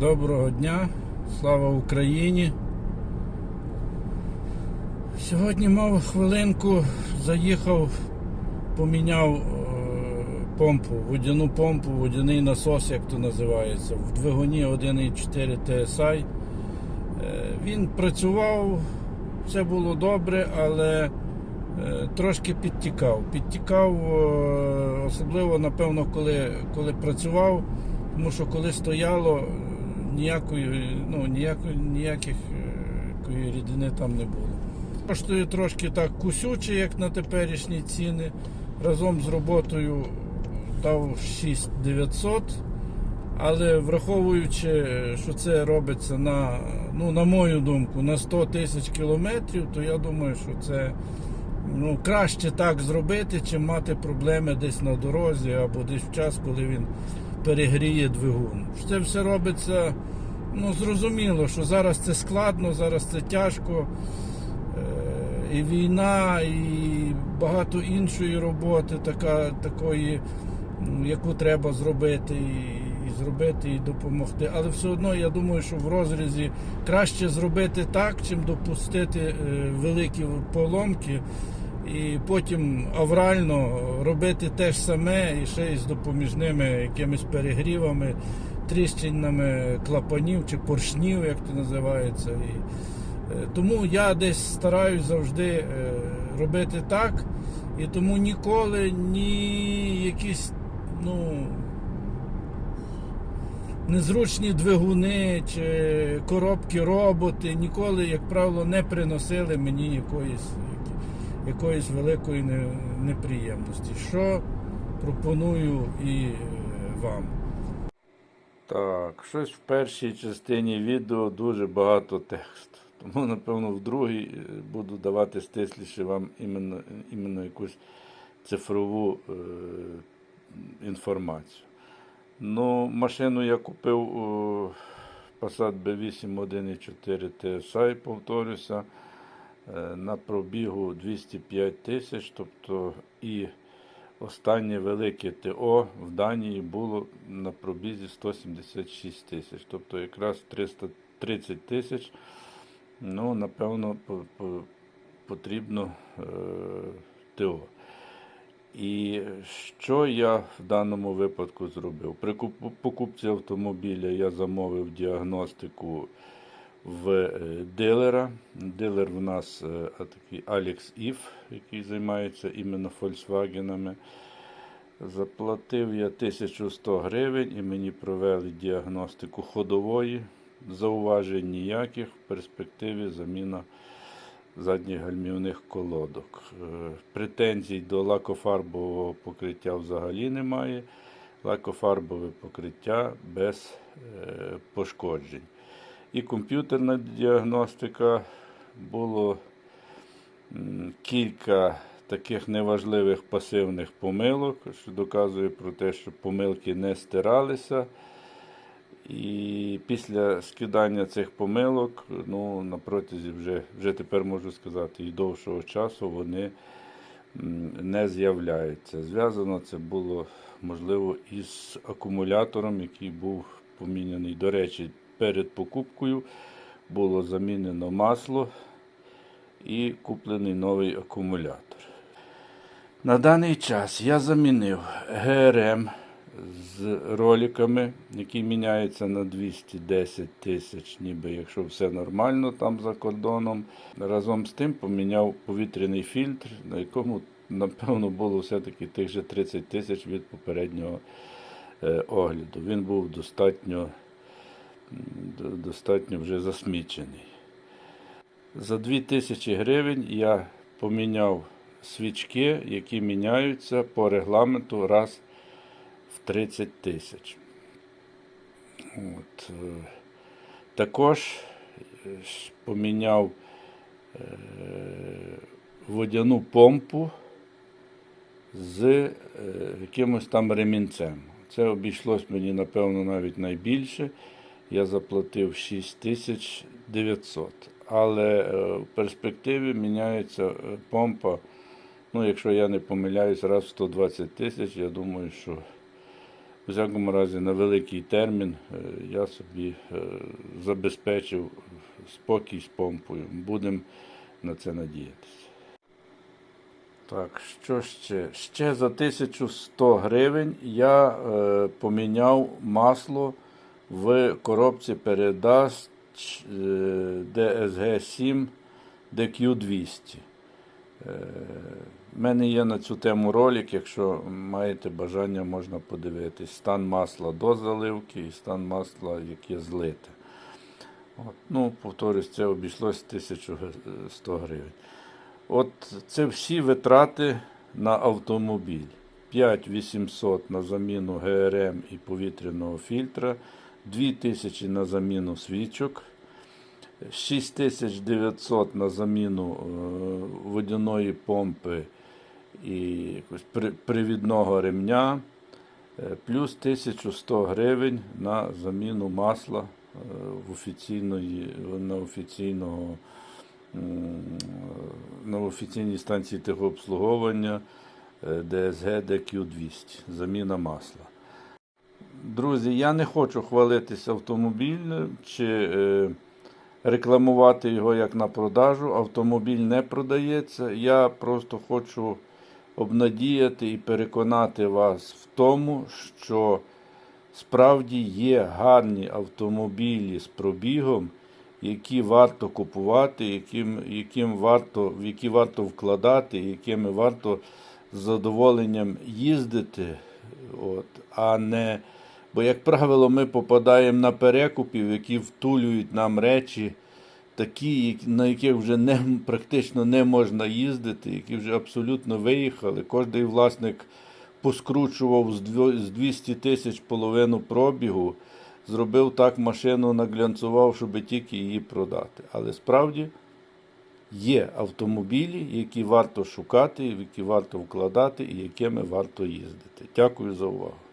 Доброго дня, слава Україні. Сьогодні мав хвилинку, заїхав, поміняв е, помпу, водяну помпу, водяний насос, як то називається, в двигуні 1.4 TSI. Е, Він працював, все було добре, але е, трошки підтікав. Підтікав, е, особливо, напевно, коли, коли працював, тому що коли стояло, ніякої, ну, ніякої, ніяких е, рідини там не було. Коштує трошки так кусюче, як на теперішні ціни. Разом з роботою дав 6900. Але враховуючи, що це робиться на, ну, на мою думку, на 100 тисяч кілометрів, то я думаю, що це ну, краще так зробити, чим мати проблеми десь на дорозі або десь в час, коли він перегріє двигун. Це все робиться, ну, зрозуміло, що зараз це складно, зараз це тяжко. Е, І війна, і багато іншої роботи, така, такої, яку треба зробити, і, і зробити, і допомогти. Але все одно я думаю, що в розрізі краще зробити так, чим допустити е, великі поломки. І потім аврально робити те ж саме і ще й з допоміжними якимись перегрівами, тріщинами клапанів чи поршнів, як це називається. І, е, тому я десь стараюсь завжди е, робити так, і тому ніколи ні якісь ну, незручні двигуни чи коробки роботи ніколи, як правило, не приносили мені якоїсь, якоїсь великої неприємності. Що пропоную і е, вам. Так, щось в першій частині відео дуже багато тексту. Тому, напевно, в другій е, буду давати стисліше вам іменно, іменно якусь цифрову е, інформацію. Ну, машину я купив у Passat B8 1.4 TSI, повторюся, на пробігу 205 тисяч, тобто і Останнє велике ТО в Данії було на пробізі 176 тисяч, тобто якраз 330 тисяч. Ну, напевно, по- по- потрібно е, ТО. І що я в даному випадку зробив? При покупці автомобіля я замовив діагностику в е, дилера. Дилер в нас е, такий Alex If, який займається іменно Volkswagenами. Заплатив я 1100 гривень і мені провели діагностику ходової. Зауважень ніяких. В перспективі заміна задніх гальмівних колодок. Е, Претензій до лакофарбового покриття взагалі немає. Лакофарбове покриття без пошкоджень. І комп'ютерна діагностика було кілька таких неважливих пасивних помилок, що доказує про те, що помилки не стиралися. І після скидання цих помилок, ну, на протязі вже, вже тепер можу сказати, і довшого часу вони не з'являються. Зв'язано це було, можливо, із акумулятором, який був поміняний. До речі, перед покупкою було замінено масло і куплений новий акумулятор. На даний час я замінив ГРМ з роликами, які міняються на 210 тисяч, ніби якщо все нормально там за кордоном. Разом з тим поміняв повітряний фільтр, на якому, напевно, було все-таки тих же 30 тисяч від попереднього е, огляду. Він був достатньо, достатньо вже засмічений. За 2000 гривень я поміняв свічки, які міняються по регламенту раз в 30 тисяч. От. е, Також е, поміняв е, водяну помпу з якимось там ремінцем. Це обійшлось мені, напевно, навіть найбільше. Я заплатив 6900. Але е, в перспективі міняється е, помпа. Ну, якщо я не помиляюсь, раз в 120 тисяч, я думаю, що У всякому разі, на великий термін е, я собі забезпечив спокій з помпою. Будемо на це надіятися. Так, що ще? Ще за 1100 гривень я е, поміняв масло в коробці передач е, DSG-7 DQ200. Е, в мене є на цю тему ролик, якщо маєте бажання, можна подивитись. Стан масла до заливки і стан масла, яке злите. От, ну, повторюсь, це обійшлося 1100 гривень. От це всі витрати на автомобіль. 5800 на заміну ГРМ і повітряного фільтра, 2000 на заміну свічок, 6900 на заміну е, водяної помпи і привідного ремня, е, плюс 1100 гривень на заміну масла е, в офіційної, на офіційного на офіційній станції техобслуговування е, DSG DQ200, заміна масла. Друзі, я не хочу хвалитися автомобілем чи е, рекламувати його як на продажу. Автомобіль не продається. Я просто хочу обнадіяти і переконати вас в тому, що справді є гарні автомобілі з пробігом, які варто купувати, яким, яким варто, в які варто вкладати, якими варто з задоволенням їздити. От, а не, бо, як правило, ми попадаємо на перекупів, які втулюють нам речі, такі, на яких вже не, практично не можна їздити, які вже абсолютно виїхали. Кожний власник поскручував з 200 тисяч половину пробігу, зробив так машину, наглянцював, щоб тільки її продати. Але справді є автомобілі, які варто шукати, в які варто вкладати і якими варто їздити. Дякую за увагу.